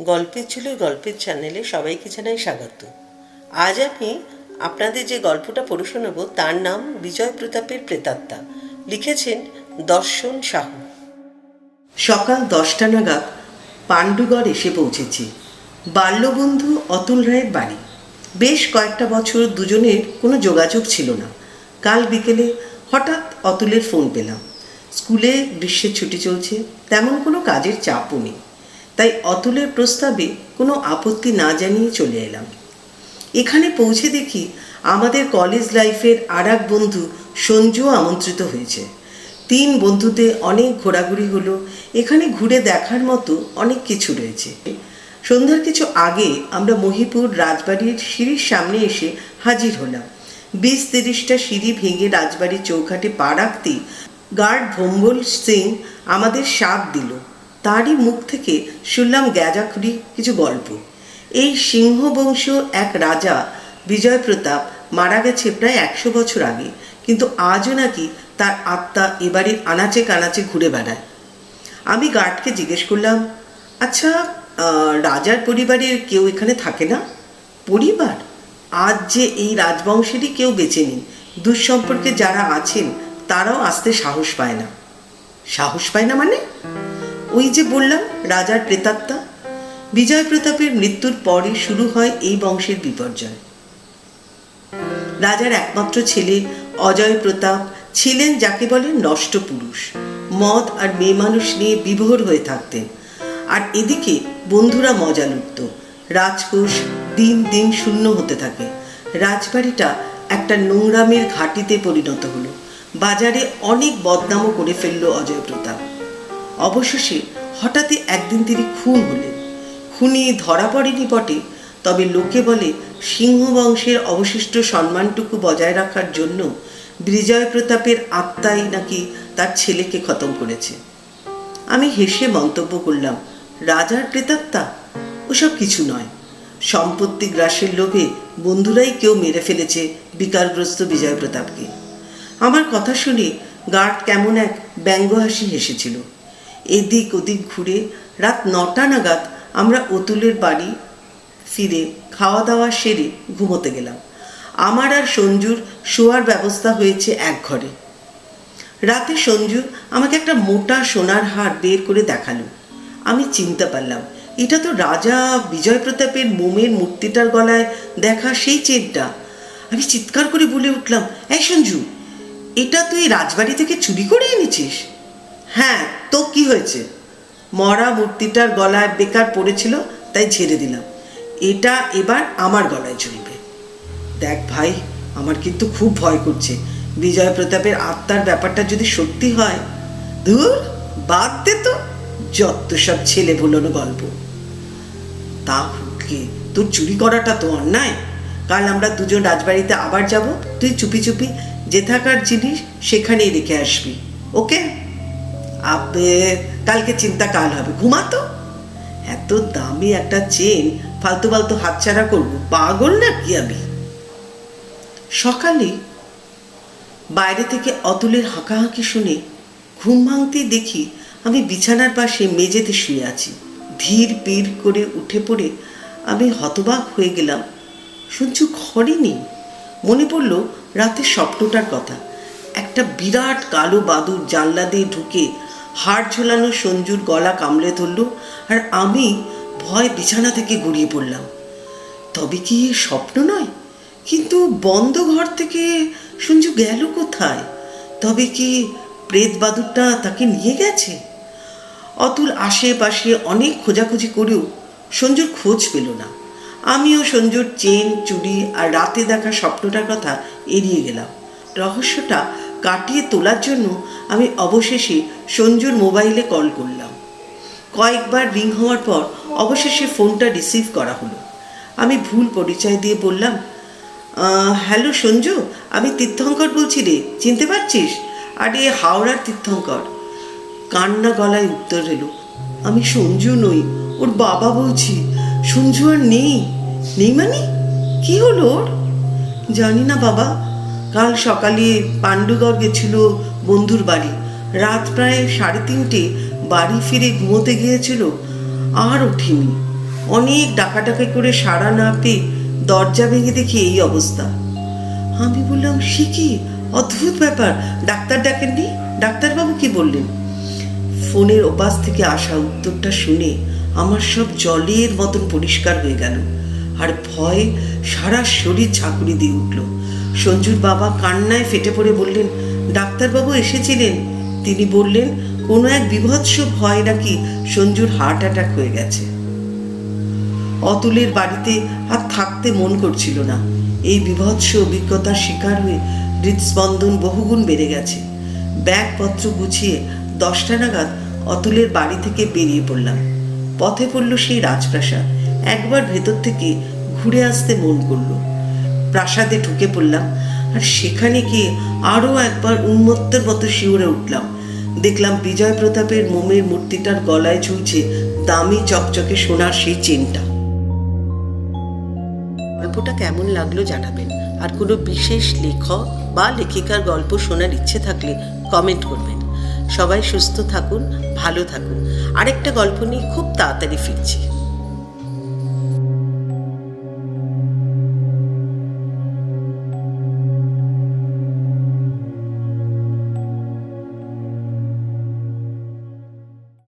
গল্পের ছিল গল্পের চ্যানেলে সবাইকে জানাই স্বাগত। আজ আমি আপনাদের যে গল্পটা পড়ে শোনাবো, তার নাম বিজয় প্রতাপের প্রেতাত্মা। লিখেছেন দর্শন সাহু। সকাল দশটা নাগাদ পাণ্ডুগড় এসে পৌঁছেছি। বাল্যবন্ধু অতুল রায়ের বাড়ি। বেশ কয়েকটা বছর দুজনের কোনো যোগাযোগ ছিল না। কাল বিকেলে হঠাৎ অতুলের ফোন পেলাম। স্কুলে গ্রীষ্মের ছুটি চলছে, তেমন কোনো কাজের চাপও নেই। তাই অতুলের প্রস্তাবে কোনো আপত্তি না জানিয়ে চলে এলাম। এখানে পৌঁছে দেখি আমাদের কলেজ লাইফের আর এক বন্ধু সঞ্জুও আমন্ত্রিত হয়েছে। তিন বন্ধুতে অনেক ঘোরাঘুরি হলো, এখানে ঘুরে দেখার মতো অনেক কিছু রয়েছে। সন্ধ্যার কিছু আগে আমরা মহিপুর রাজবাড়ির সিঁড়ির সামনে এসে হাজির হলাম। বিশ তিরিশটা সিঁড়ি ভেঙে রাজবাড়ির চৌখাটে পা রাখতেই গার্ড ভম্বল সিং আমাদের সাপ দিল। তারই মুখ থেকে শুনলাম গ্যাজাখুরি কিছু গল্প। এই সিংহবংশ এক রাজা বিজয় প্রতাপ মারা গেছে প্রায় একশো বছর আগে, কিন্তু আজও নাকি তার আত্মা এবারের আনাচে কানাচে ঘুরে বেড়ায়। আমি গার্ডকে জিজ্ঞেস করলাম আচ্ছা রাজার পরিবারের কেউ এখানে থাকে না? পরিবার? আজ যে এই রাজবংশেরই কেউ বেঁচে নেই, দুঃসম্পর্কে যারা আছেন তারাও আসতে সাহস পায় না। সাহস পায় না মানে? ওই যে বললাম, রাজার প্রেতাত্মা। বিজয় প্রতাপের মৃত্যুর পরে শুরু হয় এই বংশের বিপর্যয়। রাজার একমাত্র ছেলে অজয় প্রতাপ ছিলেন যাকে বলে নষ্ট পুরুষ মদ আর মেয়ে মানুষ নিয়ে বিভোর হয়ে থাকতেন। আর এদিকে বন্ধুরা মজা লুটত। রাজকোষ দিন দিন শূন্য হতে থাকে। রাজবাড়িটা একটা নোংরামের ঘাটিতে পরিণত হলো। বাজারে অনেক বদনামও করে ফেলল অজয় প্রতাপ। অবশেষে হঠাৎই একদিন তিনি খুন হলেন। খুনি ধরা পড়েনি বটে, তবে লোকে বলে সিংহ বংশের অবশিষ্ট সম্মানটুকু বজায় রাখার জন্য বিজয় প্রতাপের আত্মাই নাকি তার ছেলেকে খতম করেছে। আমি হেসে মন্তব্য করলাম, রাজার প্রেতাত্মা? ওসব কিছু নয়। সম্পত্তি গ্রাসের লোভে বন্ধুরাই কেউ মেরে ফেলেছে বিকারগ্রস্ত বিজয় প্রতাপকে। আমার কথা শুনে গার্ড কেমন এক ব্যঙ্গ হাসি হেসেছিল। এদিক ওদিক ঘুরে রাত নটা নাগাদ আমরা অতুলের বাড়ি ফিরে খাওয়া দাওয়া সেরে ঘুমোতে গেলাম। আমার আর সঞ্জুর শোয়ার ব্যবস্থা হয়েছে এক ঘরে। রাতে সঞ্জু আমাকে একটা মোটা সোনার হার বের করে দেখাল। আমি চিনতে পারলাম, এটা তো রাজা বিজয় প্রতাপের মোমের মূর্তিটার গলায় দেখা সেই চেনটা। আমি চিৎকার করে বলে উঠলাম, এই সঞ্জু, এটা তুই রাজবাড়ি থেকে চুরি করে এনেছিস? হ্যাঁ তো কি হয়েছে? মরা মূর্তিটার গলায় বেকার পড়েছিল, তাই ঝেড়ে দিলাম। এটা এবার আমার গলায় ঝুলবে দেখ ভাই, আমার কিন্তু খুব ভয় করছে। বিজয় প্রতাপের আত্মার ব্যাপারটা যদি সত্যি হয়, ধুর, বাদ দে তো। যত সব ছেলে ভুলোনো গল্প। তা হুটকে তোর চুরি করাটা তো অন্যায়। কাল আমরা দুজন রাজবাড়িতে আবার যাব, তুই চুপি চুপি যে থাকার জিনিস সেখানেই রেখে আসবি, ওকে? কালকে চিন্তা কাল হবে, ঘুমাতো? এত দামি একটা চেন, ফালতু ফালতু হাতছাড়া করব, পাগল না কি আমি? সকালে বাইরে থেকে অতুলের হাঁকাহাঁকি শুনে ঘুম ভাঙতে দেখি আমি বিছানার পাশে মেঝেতে শুয়ে আছি। ধীর পীর করে উঠে পড়ে আমি হতবাক হয়ে গেলাম। সঞ্জু ঘরে নেই। মনে পড়ল রাতের স্বপ্নটার কথা। একটা বিরাট কালো বাদুর জানলা দিয়ে ঢুকে হাড় ঝোলানো সঞ্জুর গলা কামড়ে ধরল আর আমি ভয় বিছানা থেকে গড়িয়ে পড়লাম। তবে কি স্বপ্ন নয়? কিন্তু বন্ধ ঘর থেকে সঞ্জু গেল কোথায়? তবে কি প্রেত বাদুরটা তাকে নিয়ে গেছে? অতুল আশেপাশে অনেক খোঁজাখুঁজি করেও সঞ্জুর খোঁজ পেল না। আমিও সঞ্জুর চেন, চুড়ি আর রাতে দেখা স্বপ্নটার কথা এড়িয়ে গেলাম। রহস্যটা কাটিয়ে তোলার জন্য আমি অবশেষে সঞ্জুর মোবাইলে কল করলাম। কয়েকবার রিং হওয়ার পর অবশেষে ফোনটা রিসিভ করা হলো। আমি ভুল পরিচয় দিয়ে বললাম হ্যালো সঞ্জু, আমি তীর্থঙ্কর বলছি রে, চিনতে পারছিস? আরে, হাওড়ার তীর্থঙ্কর। কান্না গলায় উত্তর এলো, আমি সঞ্জু নই, ওর বাবা বলছি, সঞ্জু আর নেই। নেই মানে? কি হলো ওর? জানি না বাবা কাল সকালে পাণ্ডুগড় গেছিল বন্ধুর বাড়ি। রাত প্রায় সাড়ে তিনটে বাড়ি ফিরে ঘুমোতে গিয়েছিল, আর ওঠেনি। অনেক ডাকাডাকি করে সাড়া না পেয়ে দরজা ভেঙে দেখি এই অবস্থা। আমি বললাম, সে কি অদ্ভুত ব্যাপার, ডাক্তার ডাকেননি? ডাক্তারবাবু কি বললেন? ফোনের ওপাশ থেকে আসা উত্তরটা শুনে আমার সব জলের মতন পরিষ্কার হয়ে গেল, আর ভয়ে সারা শরীর ঝাঁকুনি দিয়ে উঠল। সঞ্জুর বাবা কান্নায় ফেটে পড়ে বললেন, ডাক্তারবাবু এসেছিলেন? তিনি বললেন, কোনো এক বিভৎস ভয় নাকি সঞ্জুর হার্ট অ্যাটাক হয়ে গেছে। অতুলের বাড়িতে আর থাকতে মন করছিল না। এই বিভৎস অভিজ্ঞতার শিকার হয়ে হৃদস্পন্দন বহুগুণ বেড়ে গেছে। ব্যাগপত্র গুছিয়ে দশটা নাগাদ অতুলের বাড়ি থেকে বেরিয়ে পড়লাম। পথে পড়ল সেই রাজপ্রাসাদ। একবার ভেতর থেকে ঘুরে আসতে মন করল। প্রাসাদে ঢুকে পড়লাম আর সেখানে গিয়ে আরও একবার উন্মত্তের মতো শিউরে উঠলাম। দেখলাম বিজয় প্রতাপের মোমের মূর্তিটার গলায় ঝুলছে দামি চকচকে সোনার সেই চেনটা। গল্পটা কেমন লাগল জানাবেন। আর কোনো বিশেষ লেখক বা লেখিকার গল্প শোনার ইচ্ছে থাকলে কমেন্ট করবেন। সবাই সুস্থ থাকুন, ভালো থাকুন। আরেকটা গল্প নিয়ে খুব তাড়াতাড়ি ফিরছি।